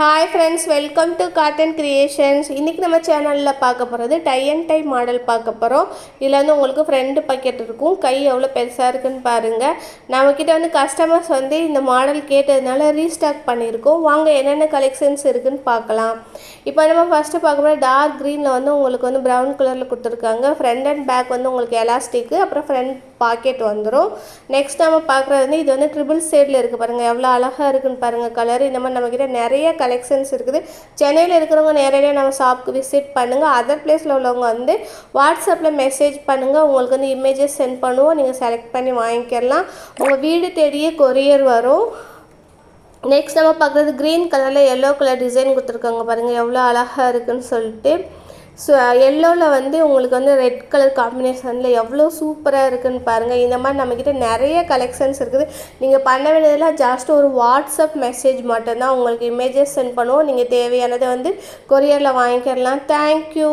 Hi friends welcome to cotton creations இன்றைக்கி நம்ம சேனலில் பார்க்க போகிறது டை அண்ட் டை மாடல் பார்க்க போகிறோம் இதில் வந்து உங்களுக்கு ஃப்ரெண்டு பக்கெட் இருக்கும். கை எவ்வளோ பெருசாக இருக்குன்னு பாருங்கள் நம்மக்கிட்ட வந்து கஸ்டமர்ஸ் வந்து இந்த மாடல் கேட்டதுனால ரீஸ்டாக் பண்ணியிருக்கோம். வாங்க என்னென்ன கலெக்ஷன்ஸ் இருக்குன்னு பார்க்கலாம். இப்போ நம்ம ஃபஸ்ட்டு பார்க்க போகிற டார்க் க்ரீனில் வந்து உங்களுக்கு வந்து ப்ரௌன் கலரில் கொடுத்துருக்காங்க. ஃப்ரண்ட் அண்ட் பேக் வந்து உங்களுக்கு எலாஸ்டிக்கு அப்புறம் ஃப்ரண்ட் பாக்கெட் வந்துடும் நெக்ஸ்ட் நம்ம பார்க்குறது வந்து இது வந்து ட்ரிபிள் ஷேடில் இருக்குது பாருங்கள் எவ்வளோ அழகாக இருக்குன்னு பாருங்கள் கலர் இந்த மாதிரி நம்மக்கிட்ட நிறைய கலெக்ஷன்ஸ் இருக்குது. சென்னையில் இருக்கிறவங்க நேரடியாக நம்ம ஷாப்புக்கு விசிட் பண்ணுங்கள் அதர் பிளேஸில் உள்ளவங்க வந்து வாட்ஸ்அப்பில் மெசேஜ் பண்ணுங்கள் உங்களுக்கு வந்து இமேஜஸ் சென்ட் பண்ணுவோம். நீங்கள் செலக்ட் பண்ணி வாங்கிக்கலாம். உங்கள் வீடு தேடியே கொரியர் வரும். நெக்ஸ்ட் நம்ம பார்க்குறது க்ரீன் கலரில் எல்லோ கலர் டிசைன் கொடுத்துருக்காங்க பாருங்கள் எவ்வளோ அழகாக இருக்குன்னு சொல்லிட்டு. ஸோ எல்லோவில் uh, வந்து உங்களுக்கு வந்து ரெட் கலர் காம்பினேஷனில் எவ்வளோ சூப்பராக இருக்குதுன்னு பாருங்கள் இந்த மாதிரி நம்மக்கிட்ட நிறைய கலெக்ஷன்ஸ் இருக்குது. நீங்கள் பண்ண வேண்டியதெல்லாம் ஜாஸ்ட் ஒரு வாட்ஸ்அப் மெசேஜ் மட்டும்தான் உங்களுக்கு இமேஜஸ் சென்ட் பண்ணுவோம். நீங்கள் தேவையானதை வந்து கொரியரில் வாங்கிக்கலாம் தேங்க்யூ